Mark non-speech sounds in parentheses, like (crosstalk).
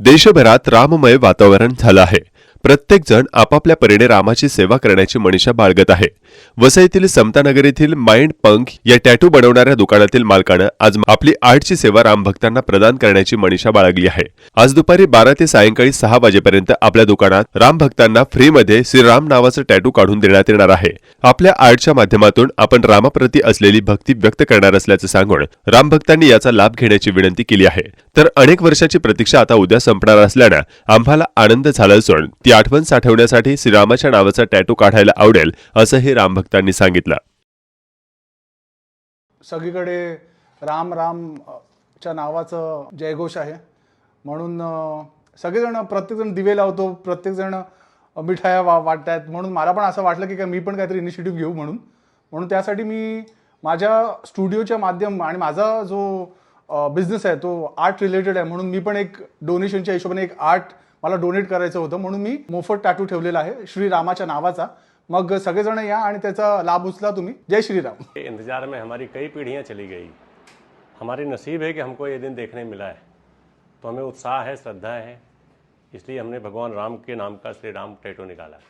देशभरात राममय वातावरण झालं आहे. प्रत्येकजण आपापल्या परीने रामाची सेवा करण्याची मनीषा बाळगत आहे. वसईतील समतानगर येथील माइंड पंख या टॅटू बनवणाऱ्या दुकानातील मालकानं आज आपली आर्टची सेवा रामभक्तांना प्रदान करण्याची मनीषा बाळगली आहे. आज दुपारी बारा ते सायंकाळी सहा वाजेपर्यंत आपल्या दुकानात रामभक्तांना फ्रीमध्ये श्रीराम नावाचं टॅटू काढून देण्यात येणार आहे. आपल्या आर्टच्या माध्यमातून आपण रामाप्रती असलेली भक्ती व्यक्त करणार असल्याचं सांगून रामभक्तांनी याचा लाभ घेण्याची विनंती केली आहे. तर अनेक वर्षाची प्रतीक्षा आता उद्या संपणार असल्यानं आम्हाला आनंद झाला असून ती आठवण साठवण्यासाठी श्रीरामाच्या नावाचा टॅटू काढायला आवडेल असंही रामभक्तांनी सांगितलं. सगळीकडे राम राम च्या नावाचं जयघोष आहे. म्हणून सगळेजण प्रत्येकजण दिवे लावतो प्रत्येकजण मिठाया वा वाटतात. म्हणून मला पण असं वाटलं की का मी पण काहीतरी इनिशिएटिव्ह घेऊ म्हणून. म्हणून त्यासाठी मी माझ्या स्टुडिओच्या माध्यम आणि माझा जो बिझनेस आहे तो आर्ट रिलेटेड आहे. म्हणून मी पण एक डोनेशनच्या हिशोबाने एक आर्ट मला डोनेट करायचं होतं. म्हणून मी मोफत टॅटू ठेवलेला आहे श्रीरामाच्या नावाचा. मग सगळेजण या आणि त्याचा लाभ उचला तुम्ही. जय श्रीराम (laughs) इंतजार में हमारी कई पीढ़ियां चली गई. हमारी नसीब है कि हमको ये दिन देखने मिला है। तो हमें उत्साह है श्रद्धा है। इसलिए हमने भगवान राम के नाम का श्री राम टैटू निकाला है।